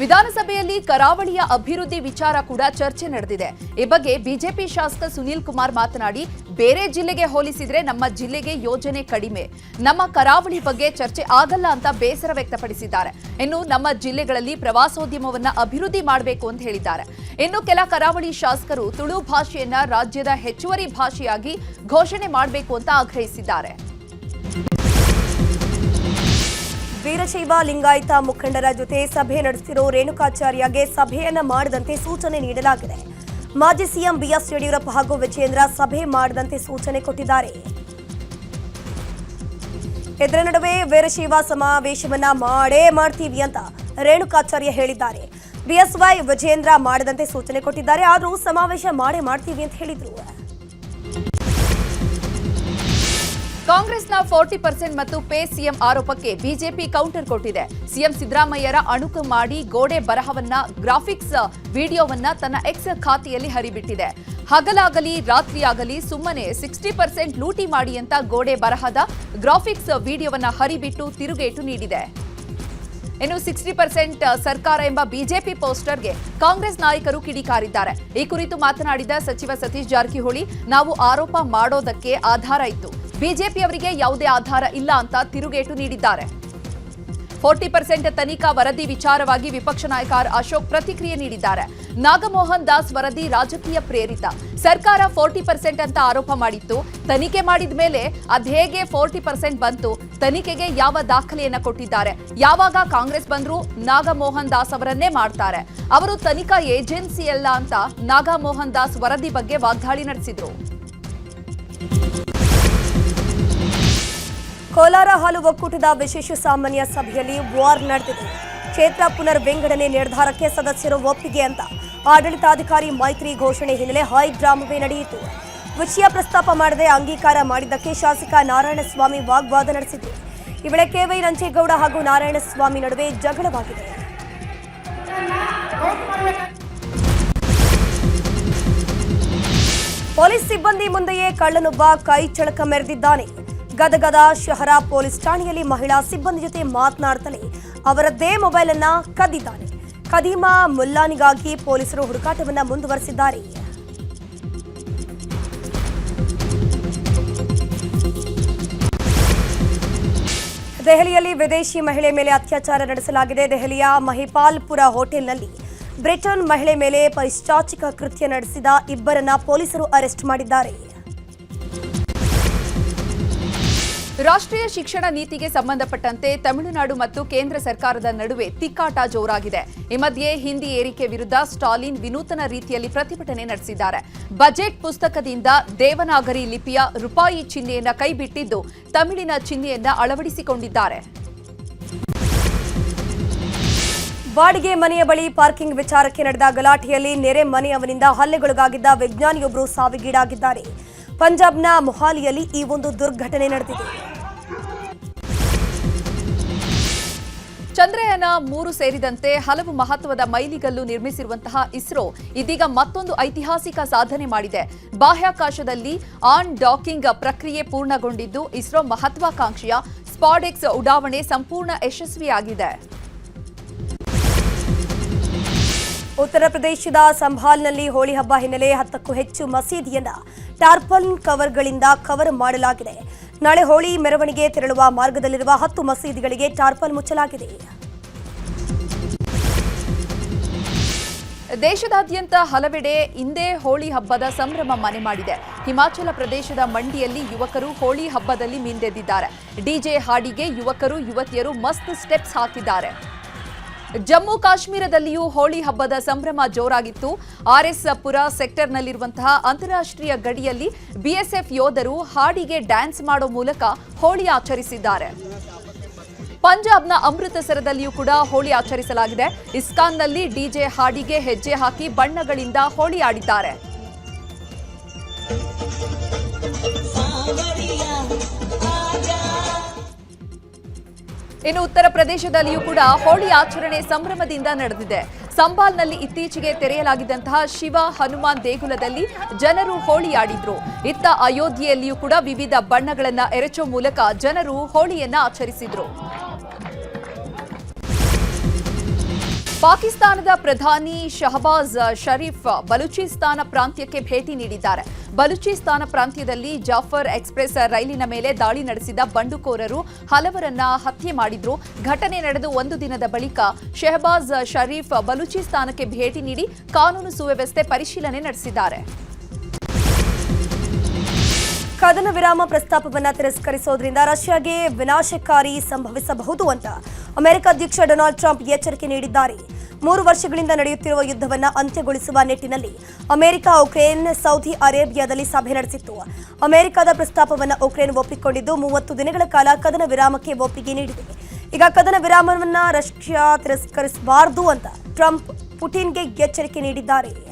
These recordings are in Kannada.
ವಿಧಾನಸಭೆಯಲ್ಲಿ ಕರಾವಳಿಯ ಅಭಿವೃದ್ಧಿ ವಿಚಾರ ಕೂಡ ಚರ್ಚೆ ನಡೆದಿದೆ. ಈ ಬಗ್ಗೆ ಬಿಜೆಪಿ ಶಾಸಕ ಸುನೀಲ್ ಕುಮಾರ್ ಮಾತನಾಡಿ, ಬೇರೆ ಜಿಲ್ಲೆಗೆ ಹೋಲಿಸಿದ್ರೆ ನಮ್ಮ ಜಿಲ್ಲೆಗೆ ಯೋಜನೆ ಕಡಿಮೆ. ನಮ್ಮ ಕರಾವಳಿ ಬಗ್ಗೆ ಚರ್ಚೆ ಆಗಲ್ಲ ಅಂತ ಬೇಸರ ವ್ಯಕ್ತಪಡಿಸಿದ್ದಾರೆ. ಇನ್ನು ನಮ್ಮ ಜಿಲ್ಲೆಗಳಲ್ಲಿ ಪ್ರವಾಸೋದ್ಯಮವನ್ನ ಅಭಿವೃದ್ಧಿ ಮಾಡಬೇಕು ಅಂತ ಹೇಳಿದ್ದಾರೆ. ಇನ್ನು ಕೆಲ ಕರಾವಳಿ ಶಾಸಕರು ತುಳು ಭಾಷೆಯನ್ನ ರಾಜ್ಯದ ಹೆಚ್ಚುವರಿ ಭಾಷೆಯಾಗಿ ಘೋಷಣೆ ಮಾಡಬೇಕು ಅಂತ ಆಗ್ರಹಿಸಿದ್ದಾರೆ. ವೀರಶೈವ ಲಿಂಗಾಯತ ಮುಖಂಡರ ಜೊತೆ ಸಭೆ ನಡೆಸಿರೋ ರೇಣುಕಾಚಾರ್ಯಗೆ ಸಭೆಯನ್ನ ಮಾಡದಂತೆ ಸೂಚನೆ ನೀಡಲಾಗಿದೆ. ಮಾಜಿ ಸಿಎಂ ಬಿಎಸ್ ಯಡಿಯೂರಪ್ಪ ಹಾಗೂ ವಿಜಯೇಂದ್ರ ಸಭೆ ಮಾಡದಂತೆ ಸೂಚನೆ ಕೊಟ್ಟಿದ್ದಾರೆ. ಇದರ ನಡುವೆ ವೀರಶೈವ ಸಮಾವೇಶವನ್ನ ಮಾಡೇ ಮಾಡ್ತೀವಿ ಅಂತ ರೇಣುಕಾಚಾರ್ಯ ಹೇಳಿದ್ದಾರೆ. ಬಿಎಸ್ವೈ ವಿಜಯೇಂದ್ರ ಮಾಡದಂತೆ ಸೂಚನೆ ಕೊಟ್ಟಿದ್ದಾರೆ. ಆದರೂ ಸಮಾವೇಶ ಮಾಡೇ ಮಾಡ್ತೀವಿ ಅಂತ ಹೇಳಿದ್ರು. ಕಾಂಗ್ರೆಸ್ನ ಫೋರ್ಟಿ ಪರ್ಸೆಂಟ್ ಮತ್ತು ಪೇ ಸಿಎಂ ಆರೋಪಕ್ಕೆ ಬಿಜೆಪಿ ಕೌಂಟರ್ ಕೊಟ್ಟಿದೆ. ಸಿಎಂ ಸಿದ್ದರಾಮಯ್ಯರ ಅಣುಕು ಮಾಡಿ ಗೋಡೆ ಬರಹವನ್ನ, ಗ್ರಾಫಿಕ್ಸ್ ವಿಡಿಯೋವನ್ನ ತನ್ನ ಎಕ್ಸ್ ಖಾತೆಯಲ್ಲಿ ಹರಿಬಿಟ್ಟಿದೆ. ಹಗಲಾಗಲಿ, ರಾತ್ರಿಯಾಗಲಿ ಸುಮ್ಮನೆ ಸಿಕ್ಸ್ಟಿ ಪರ್ಸೆಂಟ್ ಲೂಟಿ ಮಾಡಿ ಅಂತ ಗೋಡೆ ಬರಹದ ಗ್ರಾಫಿಕ್ಸ್ ವಿಡಿಯೋವನ್ನ ಹರಿಬಿಟ್ಟು ತಿರುಗೇಟು ನೀಡಿದೆ. ಇನ್ನು ಸಿಕ್ಸ್ಟಿ ಪರ್ಸೆಂಟ್ ಸರ್ಕಾರ ಎಂಬ ಬಿಜೆಪಿ ಪೋಸ್ಟರ್ಗೆ ಕಾಂಗ್ರೆಸ್ ನಾಯಕರು ಕಿಡಿಕಾರಿದ್ದಾರೆ. ಈ ಕುರಿತು ಮಾತನಾಡಿದ ಸಚಿವ ಸತೀಶ್ ಜಾರಕಿಹೊಳಿ, ನಾವು ಆರೋಪ ಮಾಡೋದಕ್ಕೆ ಆಧಾರ ಇತ್ತು. ಬಿಜೆಪಿಯವರಿಗೆ ಯಾವುದೇ ಆಧಾರ ಇಲ್ಲ ಅಂತ ತಿರುಗೇಟು ನೀಡಿದ್ದಾರೆ. ಫೋರ್ಟಿ ಪರ್ಸೆಂಟ್ ತನಿಖಾ ವರದಿ ವಿಚಾರವಾಗಿ ವಿಪಕ್ಷ ನಾಯಕ ಅಶೋಕ್ ಪ್ರತಿಕ್ರಿಯೆ ನೀಡಿದ್ದಾರೆ. ನಾಗಮೋಹನ್ ದಾಸ್ ವರದಿ ರಾಜಕೀಯ ಪ್ರೇರಿತ. ಸರ್ಕಾರ ಫೋರ್ಟಿ ಪರ್ಸೆಂಟ್ ಅಂತ ಆರೋಪ ಮಾಡಿತ್ತು. ತನಿಖೆ ಮಾಡಿದ ಮೇಲೆ ಅದ್ಹೇಗೆ ಫೋರ್ಟಿ ಪರ್ಸೆಂಟ್ ಬಂತು, ತನಿಖೆಗೆ ಯಾವ ದಾಖಲೆಯನ್ನ ಕೊಟ್ಟಿದ್ದಾರೆ, ಯಾವಾಗ ಕಾಂಗ್ರೆಸ್ ಬಂದರೂ ನಾಗಮೋಹನ್ ದಾಸ್ ಅವರನ್ನೇ ಮಾಡ್ತಾರೆ. ಅವರು ತನಿಖಾ ಏಜೆನ್ಸಿ ಅಲ್ಲ ಅಂತ ನಾಗಮೋಹನ್ ದಾಸ್ ವರದಿ ಬಗ್ಗೆ ವಾಗ್ದಾಳಿ ನಡೆಸಿದ್ರು. ಕೋಲಾರ ಹಾಲು ಒಕ್ಕೂಟದ ವಿಶೇಷ ಸಾಮಾನ್ಯ ಸಭೆಯಲ್ಲಿ ವಾರ್ ನಡೆದಿದೆ. ಕ್ಷೇತ್ರ ಪುನರ್ ವಿಂಗಡಣೆ ನಿರ್ಧಾರಕ್ಕೆ ಸದಸ್ಯರು ಒಪ್ಪಿಗೆ ಅಂತ ಆಡಳಿತಾಧಿಕಾರಿ ಮೈತ್ರಿ ಘೋಷಣೆ ಹಿನ್ನೆಲೆ ಹೈಡ್ರಾಮವೇ ನಡೆಯಿತು. ವಿಷಯ ಪ್ರಸ್ತಾಪ ಮಾಡದೆ ಅಂಗೀಕಾರ ಮಾಡಿದ್ದಕ್ಕೆ ಶಾಸಕ ನಾರಾಯಣಸ್ವಾಮಿ ವಾಗ್ವಾದ ನಡೆಸಿತು ಈ ವೇಳೆ ಕೆವೈ ನಂಜೇಗೌಡ ಹಾಗೂ ನಾರಾಯಣಸ್ವಾಮಿ ನಡುವೆ ಜಗಳವಾಗಿದೆ. ಪೊಲೀಸ್ ಸಿಬ್ಬಂದಿ ಮುಂದೆಯೇ ಕಳ್ಳನೊಬ್ಬ ಕೈ ಚಳಕ ಮೆರೆದಿದ್ದಾನೆ. ಗದಗದ ಶಹರ ಪೊಲೀಸ್ ಠಾಣೆಯಲ್ಲಿ ಮಹಿಳಾ ಸಿಬ್ಬಂದಿ ಜೊತೆ ಮಾತನಾಡ್ತಲೇ ಅವರದ್ದೇ ಮೊಬೈಲ್ ಅನ್ನ ಕದ್ದಿದ್ದಾನೆ ಕದೀಮಾ ಮುಲ್ಲಾನಿಗಾಗಿ ಪೊಲೀಸರು ಹುಡುಕಾಟವನ್ನ ಮುಂದುವರೆಸಿದ್ದಾರೆ. ದೆಹಲಿಯಲ್ಲಿ ವಿದೇಶಿ ಮಹಿಳೆ ಮೇಲೆ ಅತ್ಯಾಚಾರ ನಡೆಸಲಾಗಿದೆ. ದೆಹಲಿಯ ಮಹಿಪಾಲ್ಪುರ ಹೋಟೆಲ್ನಲ್ಲಿ ಬ್ರಿಟನ್ ಮಹಿಳೆ ಮೇಲೆ ಪೈಶಾಚಿಕ ಕೃತ್ಯ ನಡೆಸಿದ ಇಬ್ಬರನ್ನ ಪೊಲೀಸರು ಅರೆಸ್ಟ್ ಮಾಡಿದ್ದಾರೆ. ರಾಷ್ಟ್ರೀಯ ಶಿಕ್ಷಣ ನೀತಿಗೆ ಸಂಬಂಧಪಟ್ಟಂತೆ ತಮಿಳುನಾಡು ಮತ್ತು ಕೇಂದ್ರ ಸರ್ಕಾರದ ನಡುವೆ ತಿಕ್ಕಾಟ ಜೋರಾಗಿದೆ. ಈ ಮಧ್ಯೆ ಹಿಂದಿ ಏರಿಕೆ ವಿರುದ್ಧ ಸ್ಟಾಲಿನ್ ವಿನೂತನ ರೀತಿಯಲ್ಲಿ ಪ್ರತಿಭಟನೆ ನಡೆಸಿದ್ದಾರೆ. ಬಜೆಟ್ ಪುಸ್ತಕದಿಂದ ದೇವನಾಗರಿ ಲಿಪಿಯ ರೂಪಾಯಿ ಚಿಹ್ನೆಯನ್ನ ಕೈಬಿಟ್ಟಿದ್ದು ತಮಿಳಿನ ಚಿಹ್ನೆಯನ್ನ ಅಳವಡಿಸಿಕೊಂಡಿದ್ದಾರೆ. ಬಾಡಿಗೆ ಮನೆಯ ಬಳಿ ಪಾರ್ಕಿಂಗ್ ವಿಚಾರಕ್ಕೆ ನಡೆದ ಗಲಾಟೆಯಲ್ಲಿ ನೆರೆ ಮನೆಯವನಿಂದ ಹಲ್ಲೆಗೊಳಗಾಗಿದ್ದ ವಿಜ್ಞಾನಿಯೊಬ್ಬರು ಸಾವಿಗೀಡಾಗಿದ್ದಾರೆ. ಪಂಜಾಬ್ನ ಮೊಹಾಲಿಯಲ್ಲಿ ಈ ಒಂದು ದುರ್ಘಟನೆ ನಡೆದಿದೆ. ಚಂದ್ರಯಾನ ಮೂರು ಸೇರಿದಂತೆ ಹಲವು ಮಹತ್ವದ ಮೈಲಿಗಲ್ಲು ನಿರ್ಮಿಸಿರುವಂತಹ ಇಸ್ರೋ ಇದೀಗ ಮತ್ತೊಂದು ಐತಿಹಾಸಿಕ ಸಾಧನೆ ಮಾಡಿದೆ. ಬಾಹ್ಯಾಕಾಶದಲ್ಲಿ ಆನ್ ಡಾಕಿಂಗ್ ಪ್ರಕ್ರಿಯೆ ಪೂರ್ಣಗೊಂಡಿದ್ದು ಇಸ್ರೋ ಮಹತ್ವಾಕಾಂಕ್ಷೆಯ ಸ್ಪಾಡೆಕ್ಸ್ ಉಡಾವಣೆ ಸಂಪೂರ್ಣ ಯಶಸ್ವಿಯಾಗಿದೆ. ಉತ್ತರ ಪ್ರದೇಶದ ಸಂಭಾಲ್ನಲ್ಲಿ ಹೋಳಿ ಹಬ್ಬ ಹಿನ್ನೆಲೆ ಹತ್ತಕ್ಕೂ ಹೆಚ್ಚು ಮಸೀದಿಯನ್ನ ಟಾರ್ಪಲ್ ಕವರ್ಗಳಿಂದ ಕವರ್ ಮಾಡಲಾಗಿದೆ. ನಾಳೆ ಹೋಳಿ ಮೆರವಣಿಗೆ ತೆರಳುವ ಮಾರ್ಗದಲ್ಲಿರುವ ಹತ್ತು ಮಸೀದಿಗಳಿಗೆ ಟಾರ್ಪಲ್ ಮುಚ್ಚಲಾಗಿದೆ. ದೇಶದಾದ್ಯಂತ ಹಲವೆಡೆ ಇಂದೇ ಹೋಳಿ ಹಬ್ಬದ ಸಂಭ್ರಮ ಮನೆ ಮಾಡಿದೆ. ಹಿಮಾಚಲ ಪ್ರದೇಶದ ಮಂಡಿಯಲ್ಲಿ ಯುವಕರು ಹೋಳಿ ಹಬ್ಬದಲ್ಲಿ ಮಿಂದೆದ್ದಿದ್ದಾರೆ ಡಿಜೆ ಹಾಡಿಗೆ ಯುವಕರು, ಯುವತಿಯರು ಮಸ್ತ್ ಸ್ಟೆಪ್ಸ್ ಹಾಕಿದ್ದಾರೆ. ಜಮ್ಮು ಕಾಶ್ಮೀರದಲ್ಲಿಯೂ ಹೋಳಿ ಹಬ್ಬದ ಸಂಭ್ರಮ ಜೋರಾಗಿತ್ತು. ಆರ್ಎಸ್ ಪುರ ಸೆಕ್ಟರ್ನಲ್ಲಿರುವಂತಹ ಅಂತಾರಾಷ್ಟ್ರೀಯ ಗಡಿಯಲ್ಲಿ ಬಿಎಸ್ಎಫ್ ಯೋಧರು ಹಾಡಿಗೆ ಡ್ಯಾನ್ಸ್ ಮಾಡೋ ಮೂಲಕ ಹೋಳಿ ಆಚರಿಸಿದ್ದಾರೆ. ಪಂಜಾಬ್ನ ಅಮೃತಸರದಲ್ಲಿಯೂ ಕೂಡ ಹೋಳಿ ಆಚರಿಸಲಾಗಿದೆ. ಇಸ್ಕಾನ್ನಲ್ಲಿ ಡಿಜೆ ಹಾಡಿಗೆ ಹೆಜ್ಜೆ ಹಾಕಿ ಬಣ್ಣಗಳಿಂದ ಹೋಳಿ ಆಡಿದ್ದಾರೆ. ಇನ್ನು ಉತ್ತರ ಪ್ರದೇಶದಲ್ಲಿಯೂ ಕೂಡ ಹೋಳಿ ಆಚರಣೆ ಸಂಭ್ರಮದಿಂದ ನಡೆದಿದೆ. ಸಂಬಾಲ್ನಲ್ಲಿ ಇತ್ತೀಚೆಗೆ ತೆರೆಯಲಾಗಿದ್ದಂತಹ ಶಿವ ಹನುಮಾನ್ ದೇಗುಲದಲ್ಲಿ ಜನರು ಹೋಳಿ ಆಡಿದ್ರು ಇತ್ತ ಅಯೋಧ್ಯೆಯಲ್ಲಿಯೂ ಕೂಡ ವಿವಿಧ ಬಣ್ಣಗಳನ್ನ ಎರಚೋ ಮೂಲಕ ಜನರು ಹೋಳಿಯನ್ನ ಆಚರಿಸಿದ್ರು. ಪಾಕಿಸ್ತಾನದ ಪ್ರಧಾನಿ ಶಹಬಾಜ್ ಷರೀಫ್ ಬಲೂಚಿಸ್ತಾನ ಪ್ರಾಂತ್ಯಕ್ಕೆ ಭೇಟಿ ನೀಡಿದ್ದಾರೆ. ಬಲೂಚಿಸ್ತಾನ ಪ್ರಾಂತ್ಯದಲ್ಲಿ ಜಾಫರ್ ಎಕ್ಸ್ಪ್ರೆಸ್ ರೈಲಿನ ಮೇಲೆ ದಾಳಿ ನಡೆಸಿದ ಬಂಡುಕೋರರು ಹಲವರನ್ನ ಹತ್ಯೆ ಮಾಡಿದ್ರು. ಘಟನೆ ನಡೆದು ಒಂದು ದಿನದ ಬಳಿಕ ಶಹಬಾಜ್ ಷರೀಫ್ ಬಲೂಚಿಸ್ತಾನಕ್ಕೆ ಭೇಟಿ ನೀಡಿ ಕಾನೂನು ಸುವ್ಯವಸ್ಥೆ ಪರಿಶೀಲನೆ ನಡೆಸಿದ್ದಾರೆ. ಕದನ ವಿರಾಮ ಪ್ರಸ್ತಾಪವನ್ನ ತಿರಸ್ಕರಿಸೋದ್ರಿಂದ ರಷ್ಯಾಗೆ ವಿನಾಶಕಾರಿ ಸಂಭವಿಸಬಹುದು ಅಂತ ಅಮೆರಿಕ ಅಧ್ಯಕ್ಷ ಡೊನಾಲ್ಡ್ ಟ್ರಂಪ್ ಎಚ್ಚರಿಕೆ ನೀಡಿದ್ದಾರೆ. ಮೂರು ವರ್ಷಗಳಿಂದ ನಡೆಯುತ್ತಿರುವ ಯುದ್ಧವನ್ನು ಅಂತ್ಯಗೊಳಿಸುವ ನಿಟ್ಟಿನಲ್ಲಿ ಅಮೆರಿಕ, ಉಕ್ರೇನ್, ಸೌದಿ ಅರೇಬಿಯಾದಲ್ಲಿ ಸಭೆ ನಡೆಸಿತ್ತು. ಅಮೆರಿಕದ ಪ್ರಸ್ತಾಪವನ್ನು ಉಕ್ರೇನ್ ಒಪ್ಪಿಕೊಂಡಿದ್ದು ಮೂವತ್ತು ದಿನಗಳ ಕಾಲ ಕದನ ವಿರಾಮಕ್ಕೆ ಒಪ್ಪಿಗೆ ನೀಡಿದೆ. ಈಗ ಕದನ ವಿರಾಮವನ್ನು ರಷ್ಯಾ ತಿರಸ್ಕರಿಸಬಾರದು ಅಂತ ಟ್ರಂಪ್ ಪುಟಿನ್ಗೆ ಎಚ್ಚರಿಕೆ ನೀಡಿದ್ದಾರೆ.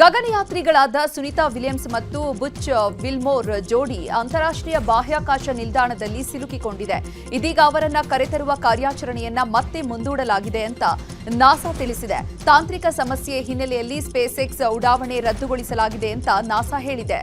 ಗಗನಯಾತ್ರಿಗಳಾದ ಸುನಿತಾ ವಿಲಿಯಮ್ಸ್ ಮತ್ತು ಬುಚ್ ವಿಲ್ಮೋರ್ ಜೋಡಿ ಅಂತಾರಾಷ್ಟ್ರೀಯ ಬಾಹ್ಯಾಕಾಶ ನಿಲ್ದಾಣದಲ್ಲಿ ಸಿಲುಕಿಕೊಂಡಿದೆ. ಇದೀಗ ಅವರನ್ನ ಕರೆತರುವ ಕಾರ್ಯಾಚರಣೆಯನ್ನ ಮತ್ತೆ ಮುಂದೂಡಲಾಗಿದೆ ಅಂತ ನಾಸಾ ತಿಳಿಸಿದೆ. ತಾಂತ್ರಿಕ ಸಮಸ್ಯೆ ಹಿನ್ನೆಲೆಯಲ್ಲಿ ಸ್ಪೇಸ್ ಎಕ್ಸ್ ಉಡಾವಣೆ ರದ್ದುಗೊಳಿಸಲಾಗಿದೆ ಅಂತ ನಾಸಾ ಹೇಳಿದೆ.